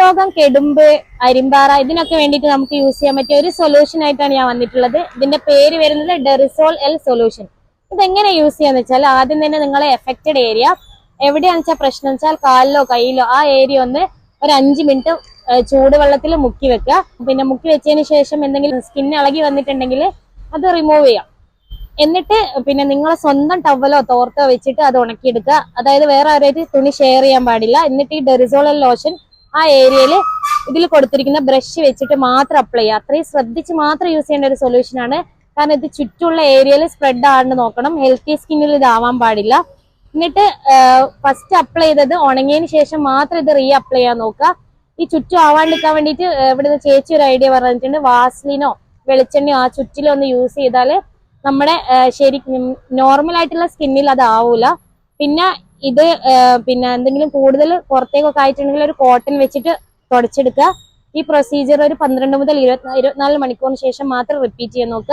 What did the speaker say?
രോഗം കെടുമ്പ് അരിമ്പാറ ഇതിനൊക്കെ വേണ്ടിയിട്ട് നമുക്ക് യൂസ് ചെയ്യാൻ പറ്റിയ ഒരു സൊല്യൂഷൻ ആയിട്ടാണ് ഞാൻ വന്നിട്ടുള്ളത്. ഇതിന്റെ പേര് വരുന്നത് ഡെറിസോൾ എൽ സൊല്യൂഷൻ ഇത് എങ്ങനെ യൂസ് ചെയ്യാന്ന് വെച്ചാൽ ആദ്യം തന്നെ നിങ്ങളെ എഫക്റ്റഡ് ഏരിയ എവിടെയാണെന്ന് വെച്ചാൽ പ്രശ്നം വെച്ചാൽ കാലിലോ കയ്യിലോ ആ ഏരിയ ഒന്ന് ഒരു അഞ്ച് മിനിറ്റ് ചൂടുവെള്ളത്തിൽ മുക്കി വെക്കുക. പിന്നെ മുക്കി വെച്ചതിന് ശേഷം എന്തെങ്കിലും സ്കിൻ ഇളകി വന്നിട്ടുണ്ടെങ്കിൽ അത് റിമൂവ് ചെയ്യാം. എന്നിട്ട് പിന്നെ നിങ്ങളെ സ്വന്തം ടവലോ തോർത്തോ വെച്ചിട്ട് അത് ഉണക്കിയെടുക്കുക. അതായത് വേറെ ആരായിട്ട് തുണി ഷെയർ ചെയ്യാൻ പാടില്ല. എന്നിട്ട് ഈ ഡെറിസോളൽ ലോഷൻ ആ ഏരിയയിൽ ഇതിൽ കൊടുത്തിരിക്കുന്ന ബ്രഷ് വെച്ചിട്ട് മാത്രം അപ്ലൈ ചെയ്യുക. അത്രയും ശ്രദ്ധിച്ച് മാത്രം യൂസ് ചെയ്യേണ്ട ഒരു സൊല്യൂഷൻ ആണ്. കാരണം ഇത് ചുറ്റുള്ള ഏരിയയിൽ സ്പ്രെഡ് ആണ്ട് നോക്കണം. ഹെൽത്തി സ്കിന്നിൽ ഇതാവാൻ പാടില്ല. എന്നിട്ട് ഫസ്റ്റ് അപ്ലൈ ചെയ്തത് ഉണങ്ങിയതിന് ശേഷം മാത്രം ഇത് റീ അപ്ലൈ ചെയ്യാൻ നോക്കുക. ഈ ചുറ്റും ആവാണ്ടിരിക്കാൻ വേണ്ടിയിട്ട് ഇവിടുന്ന് ചേച്ചി ഒരു ഐഡിയ പറഞ്ഞിട്ടുണ്ട്. വാസ്ലിനോ വെളിച്ചെണ്ണയോ ആ ചുറ്റിലോ ഒന്ന് യൂസ് ചെയ്താൽ നമ്മുടെ ശരി നോർമൽ ആയിട്ടുള്ള സ്കിന്നിൽ അത് ആവൂല. പിന്നെ ഇത് പിന്നെ എന്തെങ്കിലും കൂടുതൽ പുറത്തേക്കൊക്കെ ആയിട്ടുണ്ടെങ്കിൽ ഒരു കോട്ടൺ വെച്ചിട്ട് തുടച്ചെടുക്കുക. ഈ പ്രൊസീജിയർ ഒരു പന്ത്രണ്ട് മുതൽ ഇരുപത്തി ഇരുപത്തിനാല് മണിക്കൂറിന് ശേഷം മാത്രം റിപ്പീറ്റ് ചെയ്യാൻ നോക്കുക.